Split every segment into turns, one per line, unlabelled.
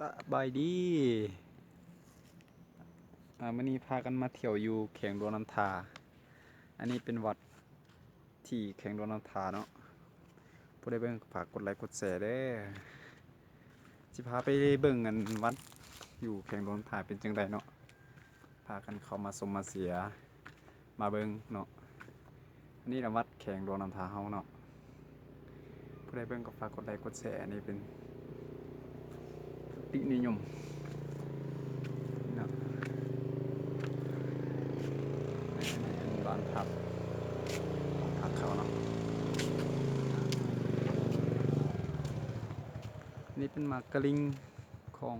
สบายดีอ่ามื่อนี้พากันมาเที่ยวอยู่แข่งดวงน้ำทา อันนี้เป็นวัดที่แข่งดวงน้ำทาเนาะผู้ใดเบิ่งก็ฝากกดไลค์กดแชร์เด้อสิพาไปเบิ่งกันวัดอยู่แข่งดวงน้ำทาเป็นจังไดเนาะ พากันเข้ามาสมมาเสีย มาเบิ่งเนาะ อันนี้นะวัดแข่งดวงน้ำทาเฮาเนาะ ผู้ใดเบิ่งก็ฝากกดไลค์กดแชร์อันนี้เป็น ตินิยมนะอันนี้เป็นบ้านพักของพักเขาเนาะนี่เป็นมากกะลิงของ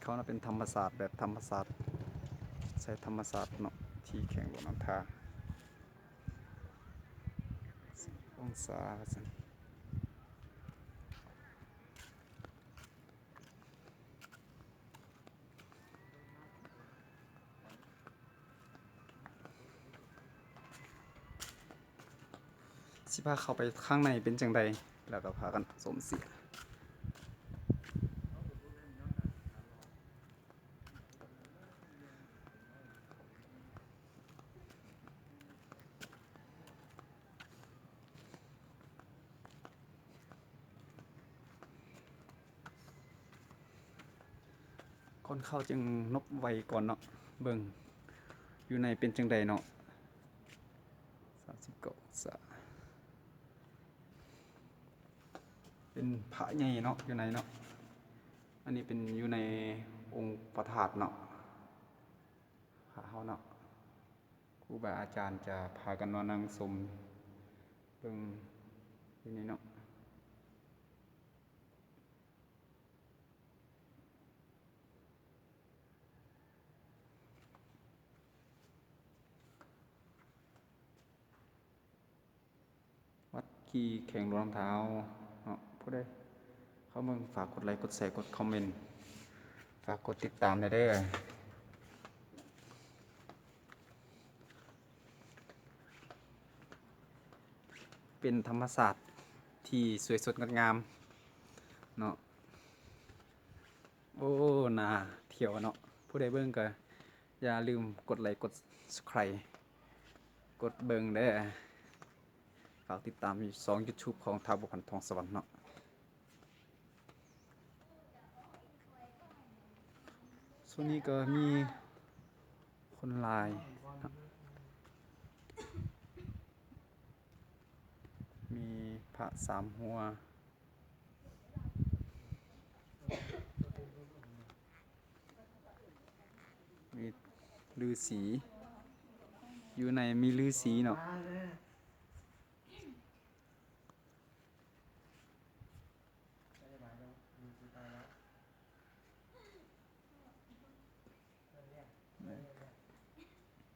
เขาน่ะเป็นธรรมศาสตร์แบบธรรมศาสตร์ใช้ธรรมศาสตร์เนาะที่แข่งบนน้ำทาองศาสัน สิพาเข้าไปข้างในเป็นจังใดแล้วก็พากันสมเสียคนเข้าจึงนบไวก่อนเนาะเบิ่งอยู่ในเป็นจังใดเนาะสามสิบเก้าองศา เป็นพระใหญ่เนาะอยู่ในเนาะอันนี้เป็นอยู่ในองค์ประธาตเนาะพระเฮาเนาะครูบาอาจารย์จะพากันมานั่งสมเบิ่งอยู่นี่เนาะวัดขี่แข่งรองเท้า ผู้ใดเข้าเมืองฝากกดไลค์กดแชร์กดคอมเมนต์ฝากกดติดตามได้เด้อเป็นธรรมศาสตร์ที่สวยสดงดงามเนาะโอ้นาเที่ยวเนาะผู้ใดเบิ่งก็อย่าลืมกดไลค์กด subscribe กดเบิ่งเด้อฝากติดตามยู่สอง YouTube ของทาวบุพันทองสวรรค์เนาะ วนนี้ก็มีคนลายนะมีพระสามหัว มีลือสี อยู่ในมีลือสีเนาะ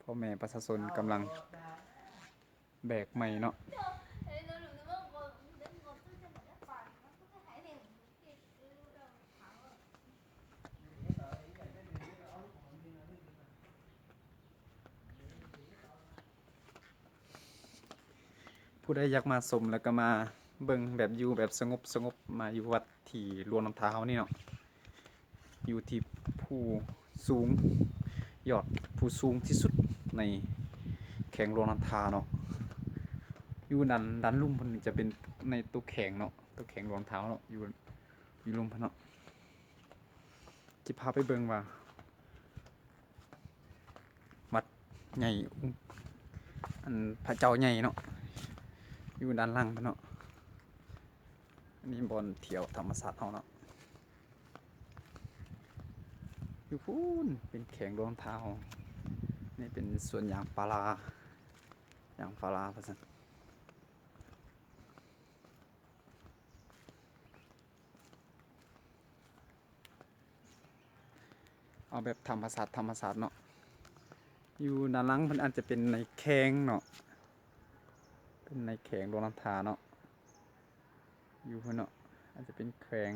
พ่อแม่ประชาชนกำลังแบกไม่เนาะ
Thế nó đừng có ngồi đến ngồi tôi cho mình nó còn nó có cái hải liền cái cái đâu thẳng rồi
ผู้ใดอยากมาสมแล้วก็มาเบิ่งแบบอยู่แบบสงบสงบมาอยู่วัดที่รวงน้ำเท้านี่เนาะอยู่ที่ผู้สูงยอดผู้สูงที่สุด ในแข่งรวงน้ำทาเนาะอยู่ดันดันลุ่มเพิ่นจะเป็นในตัวแข่งเนาะตัวแข่งรวงเท้าเนาะอยู่อยู่ลุ่มพิ่นเนาะจะพาไปเบิ่งว่าวัดใหญ่อันพระเจ้าใหญ่เนาะอยู่ด้านล่างเพิ่นเนาะอันนี้บอลเที่ยวธรรมศาสตร์เฮาเนาะอยู่พูนเป็นแข่งรองเท้า นี่เป็นสวนยางพารายางพาราพะสันเอาแบบธรรมศาสตร์ธรรมศาสตร์เนาะอยู่ด้านหล่างมันอาจจะเป็นในแข้งเนาะเป็นในแข่งโดนน้ำทาเนาะอยู่เพื่อนเนาะอาจจะเป็นแข่ง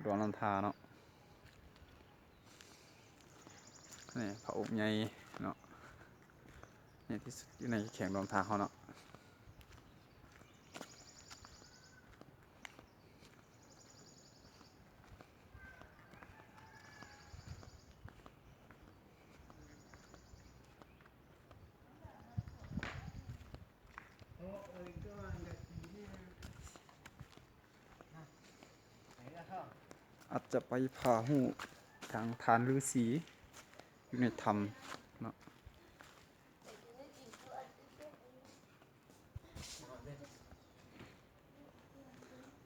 โดนน้ำทาเนาะ นี่ผาอบใหญ่เนาะนี่ที่สุดอยู่ในแข่งรองเท้าเขาเนาะอาจจะไปผ่าหูทางทานฤาษี อยู่ในถ้ำเนาะ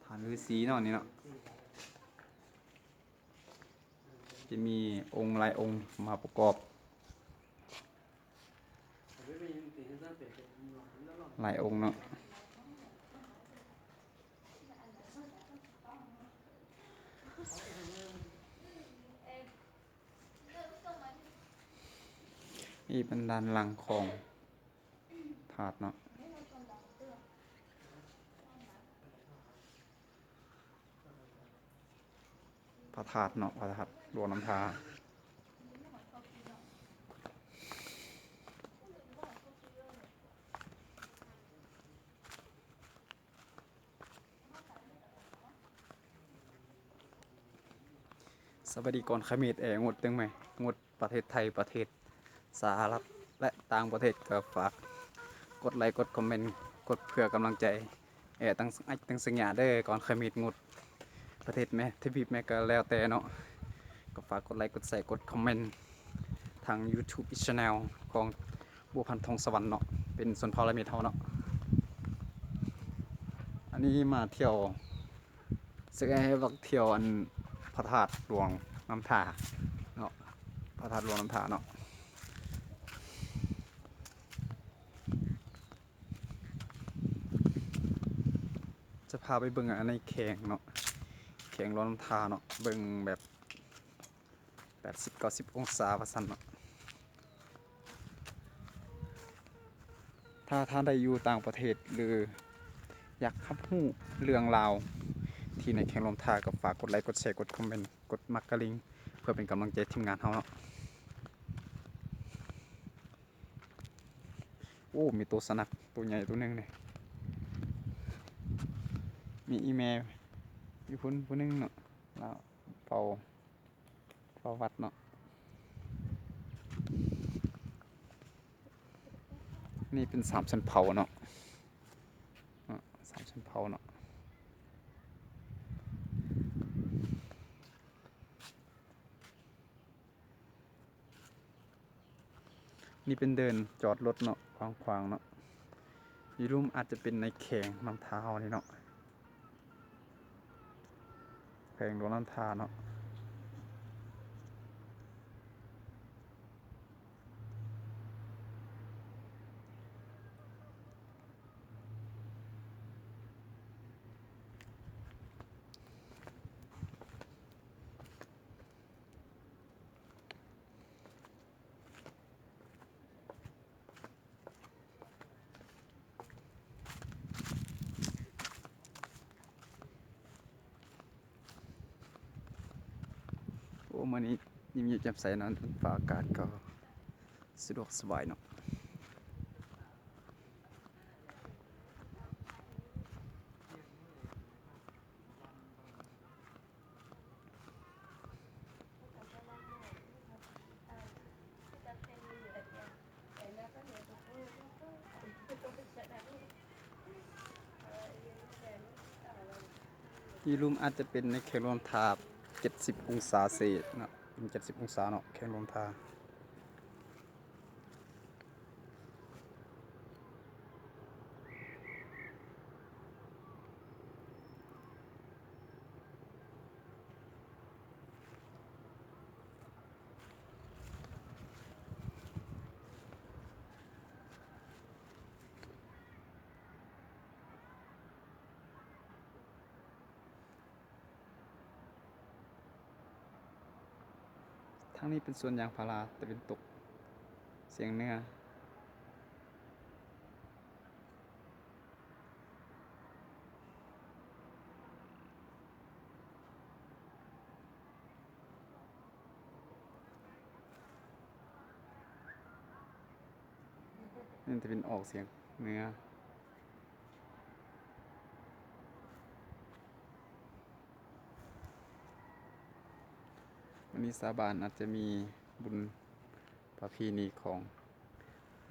ทานฤาษีเนาะนี่เนาะจะมีองค์หลายองค์มาประกอบ หลายองค์เนาะ นี่เป็นดานหลังของถาดเนาะพระธาตุเนาะพระธาตุหลวงน้ำทาสวัสดีก่อนเขมรแอร์งดตึงไหมงดประเทศไทยประเทศ สหรัฐและต่างประเทศก็ฝากกดไลค์กดคอมเมนต์กดเพื่อกำลังใจแอตั้งไอตั้งสัญญาเด้อก่อนเขมรงดประเทศแม่ทวีปแม่ก็แล้วแต่เนาะก็ฝากกดไลค์กดแชร์กดคอมเมนต์ทาง YouTube Channel ของบัวพันธ์ทองสวรรค์เนาะเป็นส่วนพอลเมีเท่าเนาะอันนี้มาเที่ยวสึกให้บักเที่ยวอันพระธาตุหลวงน้ำทาเนาะพระธาตุหลวงน้ำทาเนาะ จะพาไปเบิ่งอันในแข่งเนาะแข่งหลวงน้ำทาเนาะเบิ่งแบบแปดสิบเก้าสิบองศาว่าซั่นเนาะถ้าท่านได้อยู่ต่างประเทศหรืออยากรับรู้เรื่องราว ที่ในแข่งลมทากับฝากกดไลค์กดแชร์กดคอมเมนต์กดมักกะลิง เพื่อเป็นกำลังใจทีมงานเขาเนาะโอ้ มีตัวสนักตัวใหญ่ตัวหนึงเนี่ย มีอีเมลอยู่พุ่นพุ่นหนึงเนาะแล้วเป่าเป่าวัดเนาะนี่เป็นสามชั้นเผาเนาะสามชั้นเผาเนาะนี่เป็นเดินจอดรถเนาะขวางๆเนาะอยีรุ่มอาจจะเป็นในแข่งน้ำเท้านี่เนาะ ꯍꯌꯦꯡ ꯂꯣꯟꯅ ꯊꯥꯅꯕ อ้มื่อนี้ยิ้มแย้มแจ่มใสเนาะฟ้าอากาศก็สะดวกสบายเนาะยีรุมอาจจะเป็นในแข่งรถน้ำทา 70 องศาเศษนะเป็น70 องศาเนาะแข่งลมทา ทั้งนี้เป็นสวนยางพาราต่เป็นตก เสียงเหนื้อนี่จะเป็นออกเสียงเนื้อ วันนี้สาบานอาจจะมีบุญประพีนีของ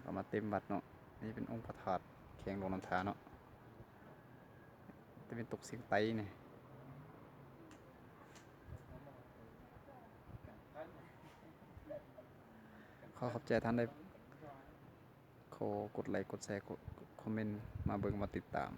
เรามาเต็มวัดเนาะนี่เป็นองค์พระธาตุแข็งลงน้ำทาเนาะจะเป็นตกเสียงไตเนี่ยขอขอบใจท่านได้ขอกดไลค์กดแชร์กดคอมเมนต์มาเบิ่งมาติดตาม